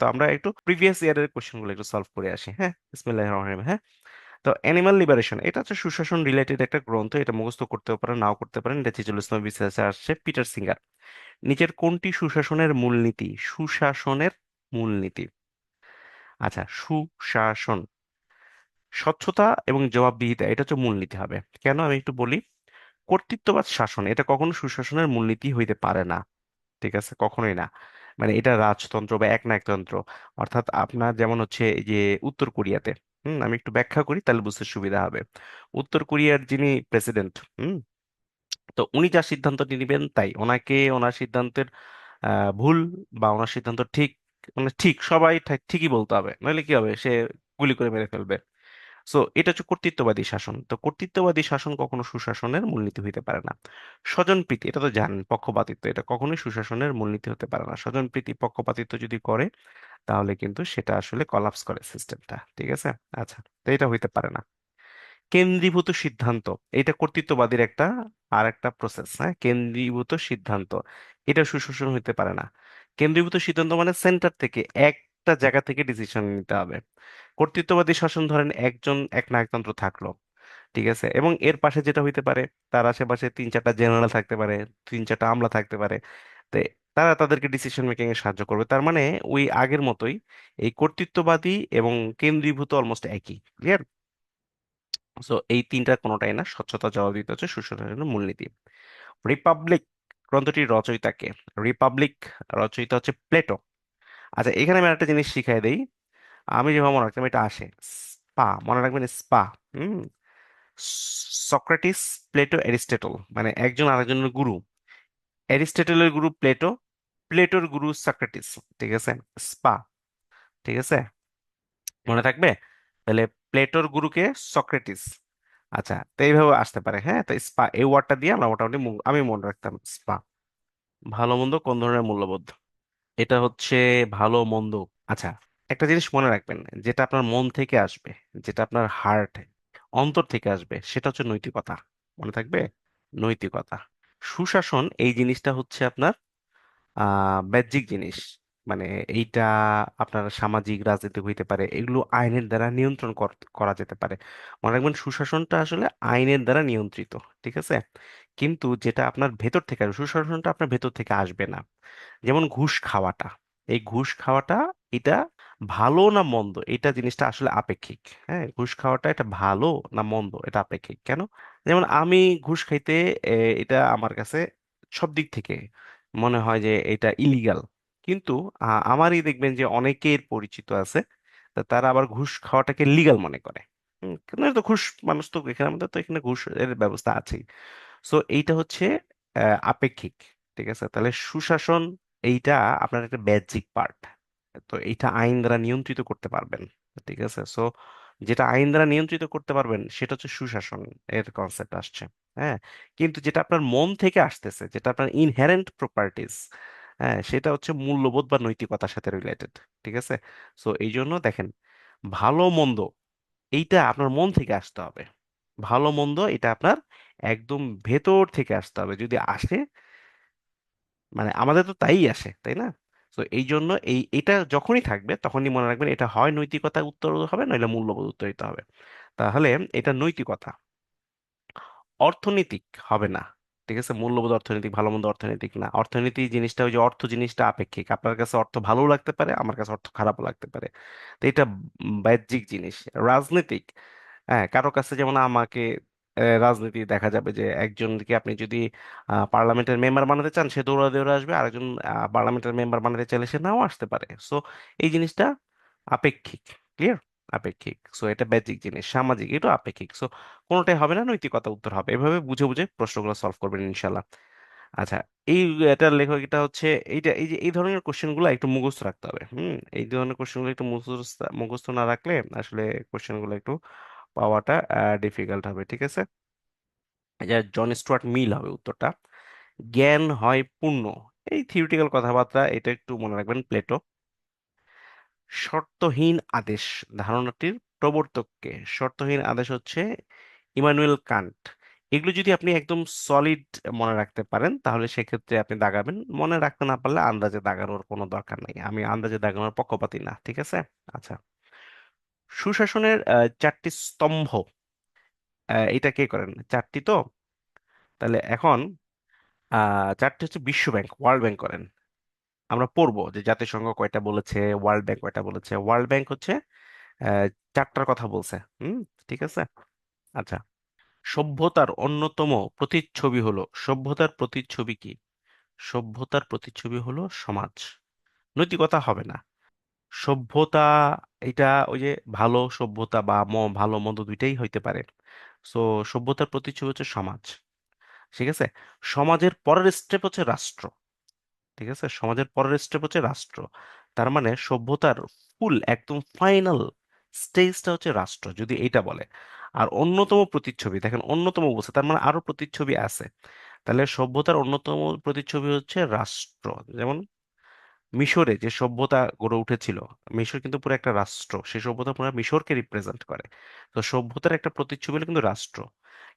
তো আমরা একটু প্রিভিয়াস ইয়ারের কোশ্চেনগুলো একটু সলভ করে আসি হ্যাঁ? বিসমিল্লাহির রহমানির রহিম হ্যাঁ? তো অ্যানিমাল লিবারেশন এটা হচ্ছে সুশাসন রিলেটেড একটা গ্রন্থ, এটা মুখস্থ করতেও পারেন, নাও করতে পারেন। এটা চিজুল ইসলাম বিশ্বাসে আসছে পিটার সিঙ্গার। নিচের কোনটি সুশাসনের মূলনীতি? সুশাসনের মূলনীতি। আচ্ছা সুশাসন। স্বচ্ছতা এবং জবাবদিহিতা, এটা হচ্ছে মূলনীতি হবে। কেন? আমি একটু বলি। কর্তৃত্ববাদ শাসন, এটা কখনো সুশাসনের মূলনীতি হইতে পারে না। ঠিক আছে? কখনোই না। মানে এটা রাজতন্ত্র বা একনায়কতন্ত্র। অর্থাৎ আপনার যেমন হচ্ছে যে উত্তর কোরিয়াতে, হুম, আমি একটু ব্যাখ্যা করি তাহলে বুঝতে সুবিধা হবে। উত্তর কোরিয়ার যিনি প্রেসিডেন্ট, হুম, তো উনি যা সিদ্ধান্ত নিবেন তাই। ওনাকে, ওনার সিদ্ধান্তের ভুল বা ওনার সিদ্ধান্ত ঠিক মানে ঠিক, সবাই ঠিকই বলতে হবে। নইলে কি হবে? সে গুলি করে মেরে ফেলবে। সো এটা হচ্ছে কর্তৃত্ববাদী শাসন। তো কর্তৃত্ববাদী শাসন কখনো সুশাসনের মূলনীতি হইতে পারে না। স্বজনপ্রীতি, এটা তো জানেন, পক্ষপাতিত্ব, এটা কখনোই সুশাসনের মূলনীতি হতে পারে না। স্বজনপ্রীতি, পক্ষপাতিত্ব যদি করে, তাহলে কিন্তু সেটা আসলে কলাপস করে সিস্টেমটা ঠিক আছে? আচ্ছা তো এটা হইতে পারে না। কেন্দ্রীভূত সিদ্ধান্ত, এটা কর্তৃত্ববাদীর একটা আর একটা প্রসেস হ্যাঁ? কেন্দ্রীভূত সিদ্ধান্ত, এটা সুশাসন হইতে পারে না। কেন্দ্রীভূত সিদ্ধান্ত মানে সেন্টার থেকে একটা জায়গা থেকে ডিসিশন নিতে হবে। কর্তৃত্ববাদী শাসন ধরেন একজন, এক নায়কতন্ত্র থাকল, ঠিক আছে? এবং এর পাশে যেটা হইতে পারে, তার আশেপাশে তিন চারটা জেনারেল থাকতে পারে, তিন চারটা আমলা থাকতে পারে, তো তারা তাদেরকে ডিসিশন মেকিং এ সাহায্য করবে। তার মানে ওই আগের মতোই এই কর্তৃত্ববাদী এবং কেন্দ্রীভূত অলমোস্ট একই ক্লিয়ার সো এই তিনটা কোনোটাই না, স্বচ্ছতা জবাব দিতে হচ্ছে, সুশাসনের মূলনীতি। রিপাবলিক গ্রন্থটির রচয়িতাকে রিপাবলিক রচয়িতা হচ্ছে প্লেটো আচ্ছা এখানে আমি একটা জিনিস শিখাই দেই। আমি যেভাবে মনে রাখতাম এটা আসে। স্পা, মনে রাখবেন স্পা, হুম? সক্রেটিস, প্লেটো, অ্যারিস্টটল মানে একজন আরেকজনের গুরু। অ্যারিস্টটলের গুরু প্লেটো, প্লেটোর গুরু সক্রেটিস, ঠিক আছে? স্পা, ঠিক আছে? মনে থাকবে? তাহলে প্লেটোর গুরুকে সক্রেটিস। আচ্ছা তো এইভাবে আসতে পারে হ্যাঁ? তো স্পা, এই ওয়ার্ডটা দিয়ে আমরা মোটামুটি আমি মনে রাখতাম স্পা। ভালো মন্দ কোন ধরনের মূল্যবোধ? এটা হচ্ছে ভালো, মন্দ। আচ্ছা একটা জিনিস মনে রাখবেন, যেটা আপনার মন থেকে আসবে, যেটা আপনার হার্ট অন্তর থেকে আসবে, সেটা হচ্ছে নৈতিকতা। মনে থাকবে? নৈতিকতা। সুশাসন, এই জিনিসটা হচ্ছে আপনার, আহ বাহ্যিক জিনিস। মানে এইটা আপনার সামাজিক রাজনীতি হইতে পারে, এগুলো আইনের দ্বারা নিয়ন্ত্রণ কর- যেতে পারে। মনে রাখবেন সুশাসনটা আসলে আইনের দ্বারা নিয়ন্ত্রিত, ঠিক আছে? কিন্তু যেটা আপনার ভেতর থেকে আসবে, সুশাসনটা আপনার ভেতর থেকে আসবে না। যেমন ঘুষ খাওয়াটা, এই ঘুষ খাওয়াটা এটা ভালো না মন্দ? এটা জিনিসটা আসলে আপেক্ষিক হ্যাঁ? ঘুষ খাওয়াটা এটা ভালো না মন্দ? এটা আপেক্ষিক, কেন? যেমন আমি ঘুষ খাইতে এটা আমার কাছে সব দিক থেকে মনে হয় যে এটা ইলিগাল কিন্তু আমারই দেখবেন যে অনেকের পরিচিত আছে, তা তারা আবার ঘুষ খাওয়াটাকে লিগাল মনে করে। তো ঘুষ মানুষ তো, এখানে আমাদের তো এখানে ঘুষ এর ব্যবস্থা আছেই। সো, এইটা হচ্ছে আপেক্ষিক, ঠিক আছে? তাহলে সুশাসন এইটা আপনার একটা বাহ্যিক পার্ট তো এইটা আইন দ্বারা নিয়ন্ত্রিত করতে পারবেন, ঠিক আছে? সো, যেটা আইন দ্বারা নিয়ন্ত্রিত করতে পারবেন, সেটা হচ্ছে সুশাসন এর কনসেপ্ট আসছে হ্যাঁ? কিন্তু যেটা আপনার মন থেকে আসতেছে, যেটা আপনার ইনহেরেন্ট প্রপার্টিজ হ্যাঁ সেটা হচ্ছে মূল্যবোধ বা নৈতিকতার সাথে রিলেটেড ঠিক আছে? সো এই জন্য দেখেন, ভালো মন্দ, এইটা আপনার মন থেকে আসতে হবে। ভালো মন্দ, এটা আপনার একদম ভেতর থেকে আসতে হবে। যদি আসে মানে আমাদের তো তাই আসে, তাই না? তো এই জন্য এই, এটা যখনই থাকবে, তখনই মনে রাখবেন এটা হয় নৈতিকতা উত্তর হবে, নইলে মূল্যবোধ উত্তর হবে। তাহলে এটা নৈতিকতা। অর্থনৈতিক হবে না। ঠিক আছে? মূল্যবোধ অর্থনৈতিক, ভালো মন্দ অর্থনৈতিক না। অর্থনীতি জিনিসটা, ওই যে অর্থ জিনিসটা আপেক্ষিক। আপনার কাছে অর্থ ভালো লাগতে পারে, আমার কাছে অর্থ খারাপও লাগতে পারে। তো এটা বাহ্যিক জিনিস, রাজনৈতিক। হ্যাঁ কারও কাছে যেমন আমাকে রাজনীতি দেখা যাবে যে একজনকে আপনি যদি পার্লামেন্টের মেম্বার বানাতে চান, সে দৌড়া দৌড়া আসবে, আরেকজন পার্লামেন্টের মেম্বার বানাতে চাইলে সে নাও আসতে পারে। সো, এই জিনিসটা আপেক্ষিক, ক্লিয়ার? আপেক্ষিক। সো এটা বেজিক জিনিস, সামাজিক এটা আপেক্ষিক। সো কোনোটাই হবে না, নৈতিকতা উত্তর হবে। এভাবে বুঝে বুঝে প্রশ্নগুলো সলভ করবেন ইনশাল্লাহ। আচ্ছা এই এটার লেখক এটা হচ্ছে, এইটা, এই যে, এই ধরনের কোশ্চেনগুলো একটু মুখস্থ রাখতে হবে। হুম, এই ধরনের কোশ্চেনগুলো একটু মুখস্থ মুখস্থ না রাখলে আসলে কোশ্চেনগুলো একটু পাওয়াটা ডিফিকাল্ট হবে, ঠিক আছে? এটা জন স্টুয়ার্ট মিল হবে উত্তরটা। জ্ঞান হয় পূর্ণ এই থিওরিটিক্যাল কথাবার্তা, এটা একটু মনে রাখবেন প্লেটো শর্তহীন আদেশ, ধারণাটির প্রবর্তককে। শর্তহীন আদেশ হচ্ছে ইমানুয়েল কান্ট। এগুলো যদি আপনি একদম সলিড মনে রাখতে পারেন, তাহলে সেক্ষেত্রে আপনি দাগাবেন। মনে রাখতে না পারলে আন্দাজে দাগানোর কোনো দরকার নেই। আমি আন্দাজে দাগানোর পক্ষপাতী না, ঠিক আছে? আচ্ছা। সুশাসনের চারটি স্তম্ভ। এটা কে করেন? চারটি তো? তাহলে এখন চারটি হচ্ছে বিশ্ব ব্যাংক, ওয়ার্ল্ড ব্যাংক করেন। আমরা পড়ব যে জাতিসংঘ কয়টা বলেছে ওয়ার্ল্ড ব্যাংক কয়টা বলেছে। ওয়ার্ল্ড ব্যাংক হচ্ছে চারটার কথা বলছে। হুম, ঠিক আছে? আচ্ছা। সভ্যতার অন্যতম প্রতিচ্ছবি হলো, সভ্যতার প্রতিচ্ছবি কি? সভ্যতার প্রতিচ্ছবি হলো সমাজ। নৈতিকতা হবে না। সভ্যতা, এটা ওই যে ভালো সভ্যতা বা ম, ভালো, মন্দ দুইটাই হইতে পারে। সো সভ্যতার প্রতিচ্ছবি হচ্ছে সমাজ। ঠিক আছে? সমাজের পরের স্টেপ হচ্ছে রাষ্ট্র। ঠিক আছে? সমাজের পরের স্টেপ হচ্ছে রাষ্ট্র। তার মানে সভ্যতার ফুল একদম ফাইনাল স্টেজটা হচ্ছে রাষ্ট্র, যদি এটা বলে। আর অন্যতম প্রতিচ্ছবি, দেখেন অন্যতম বলছে, তার মানে আরও প্রতিচ্ছবি আছে। তাহলে সভ্যতার অন্যতম প্রতিচ্ছবি হচ্ছে রাষ্ট্র, যেমন মিশরে যে সভ্যতা গড়ে উঠেছিল, মিশর কিন্তু পুরো একটা রাষ্ট্র। সেই সভ্যতা পুরো মিশরকে রিপ্রেজেন্ট করে। তো সভ্যতার একটা প্রতিচ্ছবি হলো কিন্তু রাষ্ট্র।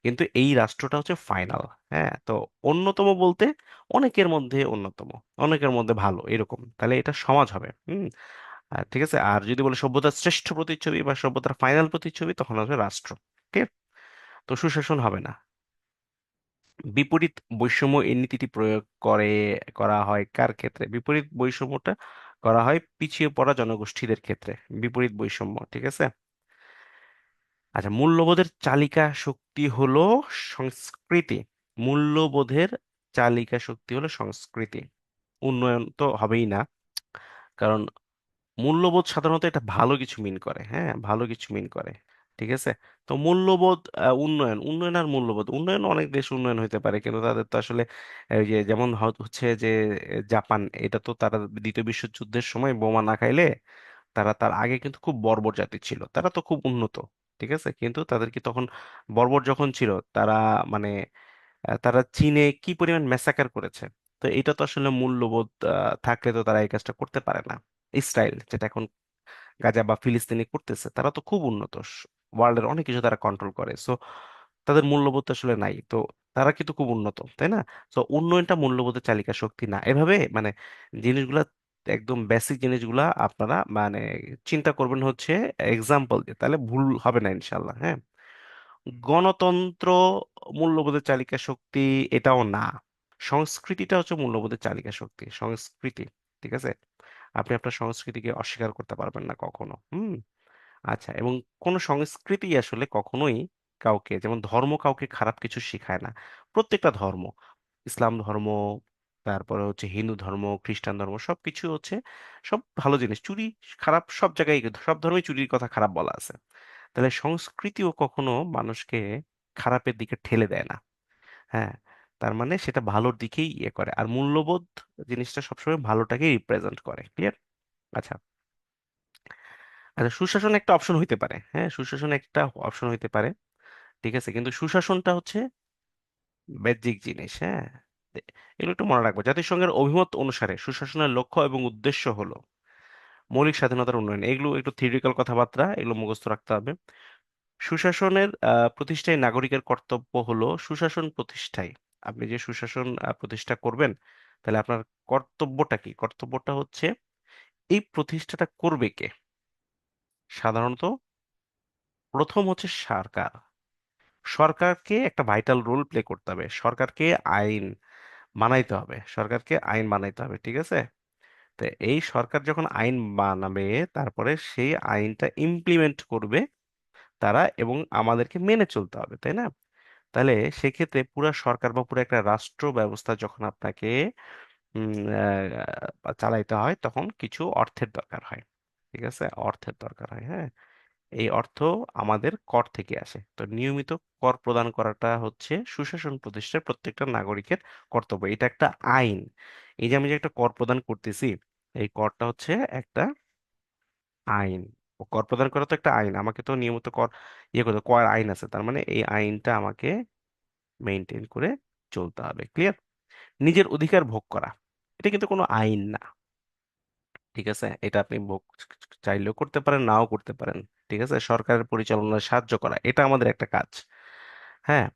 কিন্তু এই রাষ্ট্রটা হচ্ছে ফাইনাল হ্যাঁ? তো অন্যতম বলতে অনেকের মধ্যে অন্যতম, অনেকের মধ্যে ভালো, এরকম। তাহলে এটা সমাজ হবে, হুম? ঠিক আছে? আর যদি বলে সভ্যতার শ্রেষ্ঠ প্রতিচ্ছবি বা সভ্যতার ফাইনাল প্রতিচ্ছবি, তখন হবে রাষ্ট্র ঠিক তো সুশাসন হবে না। বিপরীত বৈষম্য এই নীতিটি প্রয়োগ করে, করা হয় কার ক্ষেত্রে? বিপরীত বৈষম্যটা করা হয় পিছিয়ে পড়া জনগোষ্ঠীদের ক্ষেত্রে। বিপরীত বৈষম্য, ঠিক আছে? আচ্ছা মূল্যবোধের চালিকা শক্তি হলো সংস্কৃতি। মূল্যবোধের চালিকা শক্তি হলো সংস্কৃতি। উন্নয়ন তো হবেই না। কারণ মূল্যবোধ সাধারণত এটা ভালো কিছু মিন করে হ্যাঁ? ভালো কিছু মিন করে। ঠিক আছে? তো মূল্যবোধ উন্নয়ন উন্নয়ন আর মূল্যবোধ, উন্নয়ন অনেক দেশ উন্নয়ন হতে পারে। কিন্তু তাদের তো আসলে, এই যে যেমন হচ্ছে যে জাপান, এটা তো তারা দ্বিতীয় বিশ্বযুদ্ধের সময় বোমা না খাইলে তারা তার আগে কিন্তু খুব বর্বর জাতি ছিল। তারা তো খুব উন্নত, ঠিক আছে? কিন্তু তাদের কি তখন বর্বর যখন ছিল, তারা মানে তারা চীনে কি পরিমাণ ম্যাসাকার করেছে? তো এটা তো আসলে মূল্যবোধ থাকলে তো তারা এই কাজটা করতে পারে না। ইসরায়েল যেটা এখন গাজা বা ফিলিস্তিনি করতেছে, তারা তো খুব উন্নত। ওয়ার্ল্ডের অনেক কিছু তারা কন্ট্রোল করে। সো তাদের মূল্যবোধ আসলে নাই। তো, তারা কিন্তু খুব উন্নত, তাই না? তো উন্নয়নটা মূল্যবোধের চালিকা শক্তি না। এভাবে মানে জিনিসগুলা, একদম বেসিক জিনিসগুলা আপনারা মানে চিন্তা করবেন হচ্ছে এক্সাম্পল দিয়ে। তাহলে ভুল হবে না ইনশাল্লাহ হ্যাঁ? গণতন্ত্র মূল্যবোধের চালিকা শক্তি এটাও না। সংস্কৃতিটা হচ্ছে মূল্যবোধের চালিকা শক্তি, সংস্কৃতি, ঠিক আছে? আপনি আপনার সংস্কৃতিকে অস্বীকার করতে পারবেন না কখনো, হুম? আচ্ছা এবং কোন সংস্কৃতি আসলে কখনোই কাউকে, যেমন ধর্ম কাউকে খারাপ কিছু শেখায় না। প্রত্যেকটা ধর্ম, ইসলাম ধর্ম, তারপরে হচ্ছে হিন্দু ধর্ম, খ্রিস্টান ধর্ম, সবকিছু হচ্ছে সব ভালো জিনিস। চুরি খারাপ সব জায়গায় সব ধর্মে চুরির কথা খারাপ বলা আছে। তাহলে সংস্কৃতিও কখনো মানুষকে খারাপের দিকে ঠেলে দেয় না। হ্যাঁ তার মানে সেটা ভালোর দিকেই ইয়ে করে। আর মূল্যবোধ জিনিসটা সবসময় ভালোটাকেই রিপ্রেজেন্ট করে। ক্লিয়ার আচ্ছা। আচ্ছা সুশাসন একটা অপশন হইতে পারে। হ্যাঁ সুশাসন একটা অপশন হইতে পারে। ঠিক আছে? কিন্তু সুশাসনটা হচ্ছে বাহ্যিক জিনিস হ্যাঁ? এগুলো একটু মনে রাখব। জাতিসংঘের অভিমত অনুসারে সুশাসনের লক্ষ্য এবং উদ্দেশ্য হলো মৌলিক স্বাধীনতার উন্নয়ন। এগুলো একটু থিওরিটিক্যাল কথাবার্তা, এগুলো মুখস্থ রাখতে হবে। সুশাসনের প্রতিষ্ঠায় নাগরিকের কর্তব্য হলো সুশাসন প্রতিষ্ঠায়। আপনি যে সুশাসন প্রতিষ্ঠা করবেন, তাহলে আপনার কর্তব্যটা কি? কর্তব্যটা হচ্ছে এই প্রতিষ্ঠাটা করবে কে? সাধারণত প্রথম হচ্ছে সরকার। সরকারকে একটা ভাইটাল রোল প্লে করতে হবে। সরকারকে আইন বানাইতে হবে। সরকারকে আইন বানাইতে হবে, ঠিক আছে? তো এই সরকার যখন আইন বানাবে তারপরে সেই আইনটা ইমপ্লিমেন্ট করবে তারা এবং আমাদেরকে মেনে চলতে হবে, তাই না? তাহলে সেক্ষেত্রে পুরো সরকার বা পুরো একটা রাষ্ট্র ব্যবস্থা যখন আপনাকে চালাইতে হয়, তখন কিছু অর্থের দরকার হয়। ঠিক আছে? অর্থের দরকার হয় হ্যাঁ? এই অর্থ আমাদের কর থেকে আসে। তো নিয়মিত কর প্রদান করাটা হচ্ছে সুশাসন প্রতিষ্ঠার প্রত্যেকটা নাগরিকের কর্তব্য। এটা একটা আইন। এই যে আমি যে একটা কর প্রদান করতেছি, এই করটা হচ্ছে একটা আইন। কর প্রদান করা তো একটা আইন। আমাকে তো নিয়মিত কর ইয়ে করতে কর আইন আছে। তার মানে এই আইনটা আমাকে মেনটেন করে চলতে হবে। ক্লিয়ার? নিজের অধিকার ভোগ করা। এটা কিন্তু কোনো আইন না। ঠিক আছে? এটা আপনি চাইলেও করতে পারেন, নাও করতে পারেন। ঠিক আছে? সরকারের পরিচালনায় সাহায্য করা, এটা আমাদের একটা কাজ। হ্যাঁ?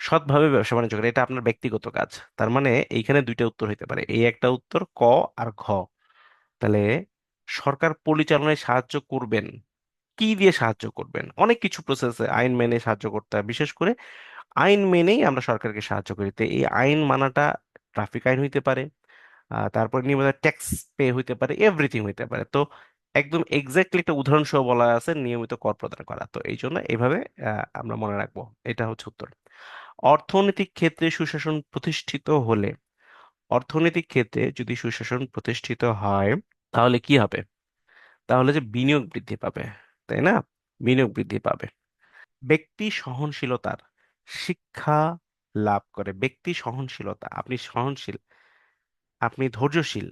সৎভাবে ব্যবসা বাণিজ্য করে, এটা আপনার ব্যক্তিগত কাজ। তার মানে এইখানে দুইটা উত্তর হইতে পারে। এই একটা উত্তর, ক আর ঘ। তাহলে সরকার পরিচালনায় সাহায্য করবেন। কি দিয়ে সাহায্য করবেন? অনেক কিছু প্রসেসে আইন মেনে সাহায্য করতে হয়। বিশেষ করে আইন মেনেই আমরা সরকারকে সাহায্য করি। তো এই আইন মানাটা ট্রাফিক আইন হইতে পারে। তারপর নিয়মিত ট্যাক্স পে হইতে পারে এভরিথিং হইতে পারে। তো একদম এক্স্যাক্টলি একটা উদাহরণ সহ বলা আছে নিয়মিত কর প্রদান করা। তো এই জন্য এইভাবে আহ, আমরা মনে রাখব এটা হচ্ছে উত্তর। অর্থনৈতিক ক্ষেত্রে সুশাসন প্রতিষ্ঠিত হলে অর্থনৈতিক ক্ষেত্রে যদি সুশাসন প্রতিষ্ঠিত হয় তাহলে কি হবে? তাহলে যে বিনিয়োগ বৃদ্ধি পাবে তাই না? বিনিয়োগ বৃদ্ধি পাবে। ব্যক্তি সহনশীলতার শিক্ষা লাভ করে। ব্যক্তি সহনশীলতা আপনি সহনশীল আপনি ধৈর্যশীল।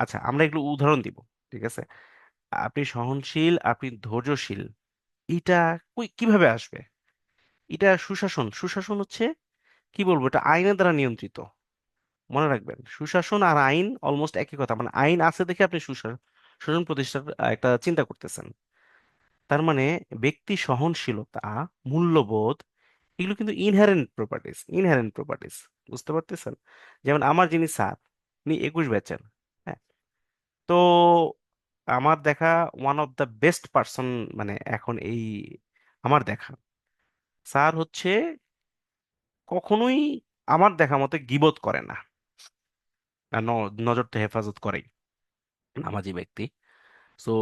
আচ্ছা আমরা এগুলো উদাহরণ দিব, ঠিক আছে? আপনি সহনশীল, আপনি ধৈর্যশীল, এটা কই, কীভাবে আসবে? এটা সুশাসন সুশাসন হচ্ছে, কি বলব, এটা আইনের দ্বারা নিয়ন্ত্রিত। মনে রাখবেন, সুশাসন আর আইন অলমোস্ট একই কথা মানে আইন আছে দেখে আপনি সুশাসন প্রতিষ্ঠার একটা চিন্তা করতেছেন। তার মানে ব্যক্তি সহনশীলতা, মূল্যবোধ, এগুলো কিন্তু ইনহেরেন্ট প্রপার্টিস ইনহেরেন্ট প্রপার্টিস বুঝতে পারতেছেন? যেমন আমার যিনি স্যার উনি একুশ ব্যাচের হ্যাঁ? তো আমার দেখা one of the best person মানে এখন এই আমার দেখা। স্যার হচ্ছে কখনোই আমার দেখা মতে গীবত করে না। নজর তো হেফাজত করেই নামাজি ব্যক্তি। সো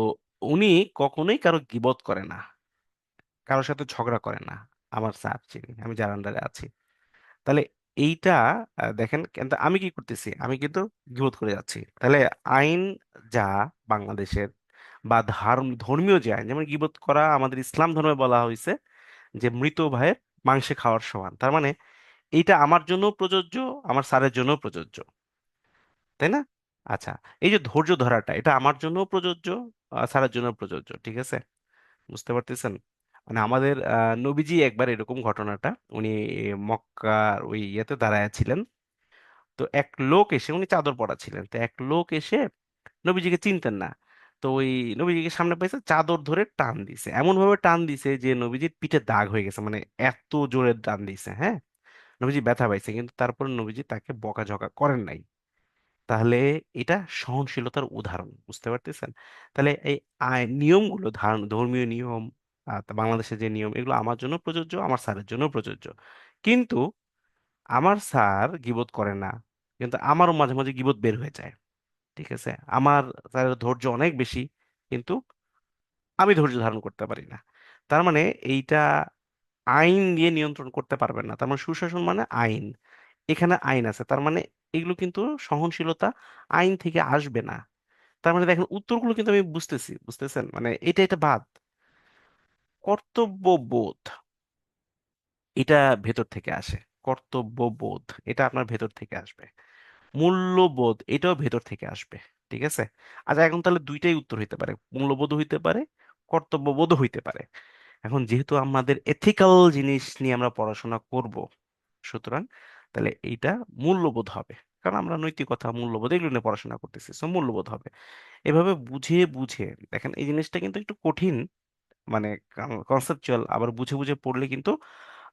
উনি কখনোই কারও গীবত করে না কারোর সাথে ঝগড়া করে না, আমার স্যার যিনি, আমি যার আন্ডারে আছি। তাহলে এইটা দেখেন কিন্তু আমি কি করতেছি? আমি কিন্তু গীবত করে যাচ্ছি। তাহলে আইন যা বাংলাদেশের বা ধর্ম ধর্মীয় যে আইন, যেমন গীবত করা আমাদের ইসলাম ধর্মে বলা হয়েছে যে মৃত ভাইয়ের মাংসে খাওয়ার সমান। তার মানে এইটা আমার জন্য প্রযোজ্য, আমার স্যারের জন্য প্রযোজ্য। তাই না? আচ্ছা এই যে ধৈর্য ধরাটা, এটা আমার জন্য প্রযোজ্য স্যারের জন্য প্রযোজ্য, ঠিক আছে? বুঝতে পারতেছেন? মানে আমাদের নবীজি একবার এরকম ঘটনাটা উনি মক্কার ওই ইয়েতে দাঁড়ায় ছিলেন। তো এক লোক এসে, উনি চাদর পরা ছিলেন তো এক লোক এসে নবীজিকে চিনতেন না। তো ওই নবীজিকে সামনে পাইছে চাদর ধরে টান দিছে। এমন ভাবে টান দিছে যে নবীজির পিঠে দাগ হয়ে গেছে মানে এত জোরে টান দিছে হ্যাঁ? নবীজি ব্যথা পাইছে, কিন্তু তারপর নবীজি তাকে বকাঝকা করেন নাই। তাহলে এটা সহনশীলতার উদাহরণ, বুঝতে পারতেছেন? তাহলে এই নিয়মগুলো, ধার- ধর্মীয় নিয়ম বাংলাদেশের যে নিয়ম, এগুলো আমার জন্য প্রযোজ্য, আমার স্যারের জন্য প্রযোজ্য। কিন্তু আমার স্যার গীবত করে না। কিন্তু আমারও মাঝে মাঝে গীবত বের হয়ে যায়। ঠিক আছে? আমার স্যারের ধৈর্য অনেক বেশি, কিন্তু আমি ধৈর্য ধারণ করতে পারি না। তার মানে এইটা আইন দিয়ে নিয়ন্ত্রণ করতে পারবেন না। তার মানে সুশাসন মানে আইন। এখানে আইন আছে। তার মানে এগুলো কিন্তু সহনশীলতা আইন থেকে আসবে না। তার মানে দেখেন, উত্তরগুলো কিন্তু আমি বুঝতেছি, বুঝতেছেন? মানে এটা এটা বাদ। কর্তব্যবোধ। এটা ভেতর থেকে আসে। কর্তব্যবোধ, এটা আপনার ভেতর থেকে আসবে। মূল্যবোধ, এটাও ভেতর থেকে আসবে, ঠিক আছে? আচ্ছা এখন তাহলে দুইটাই উত্তর হইতে পারে। মূল্যবোধ হইতে পারে, কর্তব্যবোধ হইতে পারে। এখন যেহেতু আমাদের এথিক্যাল জিনিস নিয়ে আমরা পড়াশোনা করব, সুতরাং তাহলে এইটা মূল্যবোধ হবে। কারণ আমরা নৈতিকতা মূল্যবোধ, এগুলো নিয়ে পড়াশোনা করতেছি সো মূল্যবোধ হবে। এভাবে বুঝে বুঝে দেখেন এই জিনিসটা কিন্তু একটু কঠিন। মানে কনসেপচুয়াল আবার বুঝে বুঝে পড়লে কিন্তু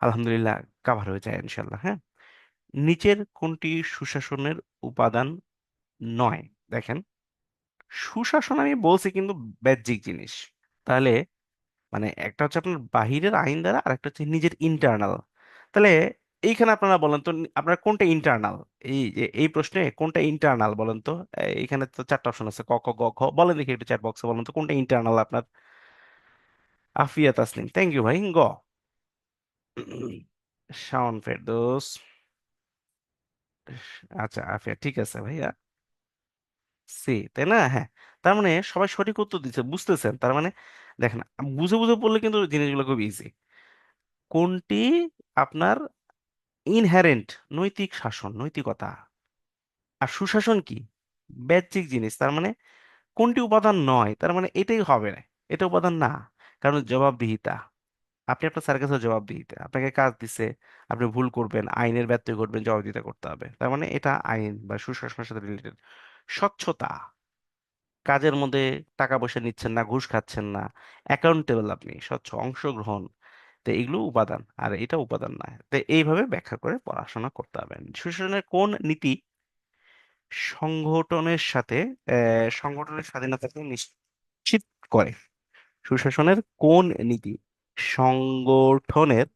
আলহামদুলিল্লাহ কাভার হয়ে যায় ইনশাল্লাহ হ্যাঁ? নিচের কোনটি সুশাসনের উপাদান নয়? দেখেন, সুশাসন আমি বলছি কিন্তু বাহ্যিক জিনিস। তাহলে মানে একটা হচ্ছে আপনার বাহিরের আইন দ্বারা আর একটা হচ্ছে নিজের ইন্টারনাল তাহলে এইখানে আপনারা বলেন তো, আপনার কোনটা ইন্টারনাল এই যে, এই প্রশ্নে কোনটা ইন্টারনাল বলেন তো? এইখানে তো চারটা অপশন আছে, ক খ গ, ঘ, বলেন দেখি একটু চ্যাট বক্সে বলেন তো কোনটা ইন্টারনাল আপনার? আফিয়া তাসলিম থ্যাংক ইউ ভাই গ শাওন ফেরদৌস। আচ্ছা আফিয়া ঠিক আছে ভাইয়া। সি, তাই না? হ্যাঁ তার মানে সবাই সঠিক উত্তর দিচ্ছে, বুঝতেছেন? তার মানে দেখেন, বুঝে বুঝে পড়লে কিন্তু জিনিসগুলো খুব ইজি কোনটি আপনার ইনহেরেন্ট নৈতিক শাসন, নৈতিকতা? আর সুশাসন কি? বাহ্যিক জিনিস, তার মানে কোনটি উপাদান নয়, তার মানে এটাই হবে না এটা উপাদান না। কারণ জবাবদিহিতা। আপনি আপনার স্যারের কাছে জবাবদিহিতা। আপনাকে কাজ দিছে, আপনি ভুল করবেন, আইনের ব্যত্যয় ঘটবেন, জবাবদিহিতা করতে হবে। তার মানে এটা আইন বা সুশাসনের সাথে রিলেটেড স্বচ্ছতা। কাজের মধ্যে টাকা পয়সা নিচ্ছেন না, ঘুষ খাচ্ছেন না। অ্যাকাউন্টেবল আপনি, স্বচ্ছ, অংশগ্রহণ। তো এগুলো উপাদান, আর এটা উপাদান নয়। তো এইভাবে ব্যাখ্যা করে পড়াশোনা করতে হবে। সুশাসনের কোন নীতি সংগঠনের সাথে সংগঠনের স্বাধীনতাকে নিশ্চিত করে? সুশাসনের কোন নীতি? সংগঠনের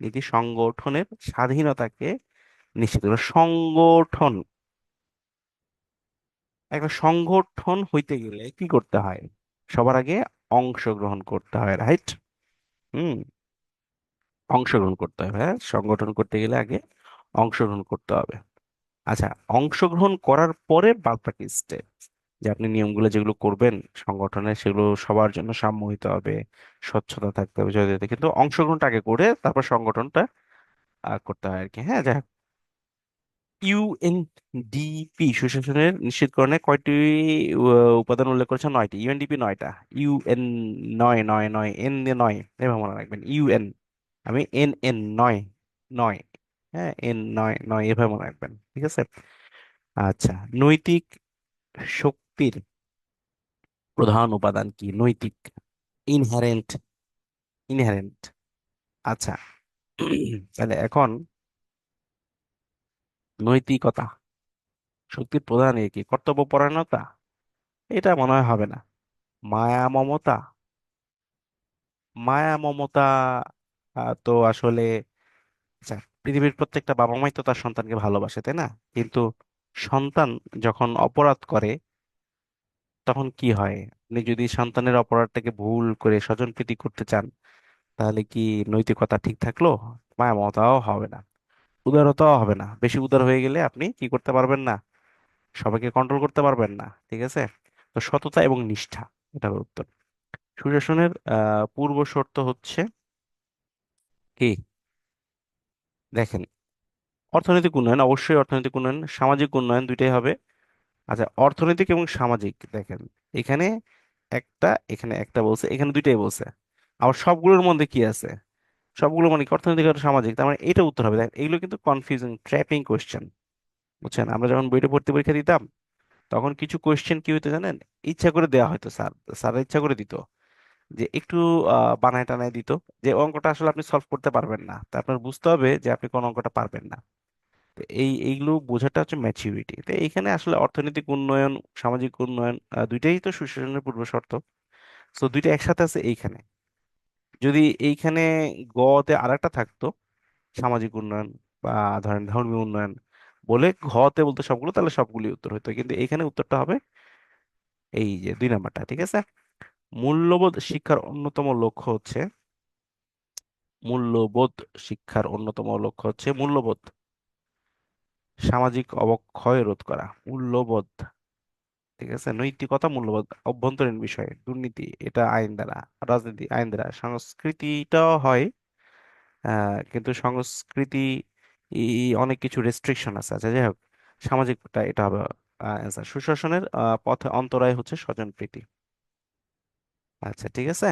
নীতি, সংগঠনের স্বাধীনতাকে নিশ্চিত করে সংগঠন। একটা সংগঠন হইতে গেলে কি করতে হয়? সবার আগে অংশগ্রহণ করতে হয় রাইট হুম। অংশগ্রহণ করতে হবে হ্যাঁ? সংগঠন করতে গেলে আগে অংশগ্রহণ করতে হবে। আচ্ছা অংশগ্রহণ করার পরে বাদ বাকি স্টেপ যে আপনি নিয়মগুলো যেগুলো করবেন সংগঠনে, সেগুলো সবার জন্য সাম্য হবে, স্বচ্ছতা থাকতে হবে যদি কিন্তু অংশগ্রহণটা আগে করে, তারপর সংগঠনটা করতে হয় আর কি হ্যাঁ যাই হোক। ইউএনডিপি সুশাসনের নিশ্চিতকরণে কয়টি উপাদান উল্লেখ করেছে? নয়টি। ইউএনডিপি নয়টা। ইউএন নয় নয় নয় এন দিয়ে নয়, এভাবে মনে রাখবেন। ইউএন আমি এন এন নয় নয় হ্যাঁ এন নয় নয়, এভাবে মনে রাখবেন। ঠিক আছে? আচ্ছা নৈতিক শক্তির প্রধান উপাদান কি? নৈতিক ইনহারেন্ট ইনহারেন্ট আচ্ছা তাহলে এখন নৈতিকতা, শক্তির প্রধান কি? কর্তব্যপরায়ণতা এটা মনে হয় হবে না। মায়া, মমতা? মায়া, মমতা তো আসলে আচ্ছা পৃথিবীর প্রত্যেকটা বাবা মাই তো তার সন্তানকে ভালোবাসে, তাই না? কিন্তু সন্তান যখন অপরাধ করে তখন কি হয়? আপনি যদি সন্তানের অপরাধটাকে ভুল করে স্বজনপ্রীতি করতে চান, তাহলে কি নৈতিকতা ঠিক থাকল? মায়া হবে না, উদারতাও হবে না। বেশি উদার হয়ে গেলে আপনি কি করতে পারবেন না? সবাইকে কন্ট্রোল করতে পারবেন না, ঠিক আছে? তো সততা এবং নিষ্ঠা, এটা হলো উত্তর। সুশাসনের পূর্ব শর্ত হচ্ছে কি? দেখেন, অর্থনৈতিক উন্নয়ন, অবশ্যই অর্থনৈতিক উন্নয়ন, সামাজিক উন্নয়ন দুইটাই হবে। আচ্ছা অর্থনৈতিক এবং সামাজিক দেখেন। এখানে একটা এখানে একটা বলছে, এখানে দুইটাই বলছে। আবার সবগুলোর মধ্যে কি আছে? সবগুলো মানে অর্থনৈতিক আর সামাজিক। তার মানে এটা উত্তর হবে। দেখেন, এগুলো কিন্তু কনফিউজিং ট্র্যাপিং কোয়েশ্চেন বুঝছেন? আমরা যখন বইটা ভর্তি পরীক্ষা দিতাম, তখন কিছু কোয়েশ্চেন কি হইতো জানেন? ইচ্ছা করে দেওয়া হয়তো স্যার। স্যার ইচ্ছা করে দিত যে একটু বানায় টানায় দিত যে অঙ্কটা আসলে আপনি সলভ করতে পারবেন না। তা আপনার বুঝতে হবে যে আপনি কোন অঙ্কটা পারবেন না। এই, এইগুলো বোঝাটা হচ্ছে ম্যাচিউরিটি তো এইখানে আসলে অর্থনৈতিক উন্নয়ন, সামাজিক উন্নয়ন দুইটাই তো সুশাসনের পূর্ব শর্ত। তো দুইটা একসাথে আছে এইখানে। যদি এইখানে গ তে আরেকটা থাকতো, সামাজিক উন্নয়ন বা ধরেন ধর্মীয় উন্নয়ন বলে ঘ তে বলতে সবগুলো, তাহলে সবগুলি উত্তর হতো কিন্তু এইখানে উত্তরটা হবে এই যে দুই নাম্বারটা, ঠিক আছে? মূল্যবোধ শিক্ষার অন্যতম লক্ষ্য হচ্ছে, মূল্যবোধ শিক্ষার অন্যতম লক্ষ্য হচ্ছে মূল্যবোধ। সামাজিক অবক্ষয় রোধ করা, মূল্যবোধ, ঠিক আছে? নৈতিকতা, মূল্যবোধ, অভ্যন্তরীণ বিষয়, দুর্নীতি, এটা আইন দ্বারা, রাজনীতি, আইন দ্বারা। সংস্কৃতিটাও হয় কিন্তু সংস্কৃতি অনেক কিছু রেস্ট্রিকশন আছে। আচ্ছা যাই হোক, সামাজিকটা এটা হবে অ্যান্সার সুশাসনের পথে অন্তরায় হচ্ছে স্বজনপ্রীতি আচ্ছা ঠিক আছে?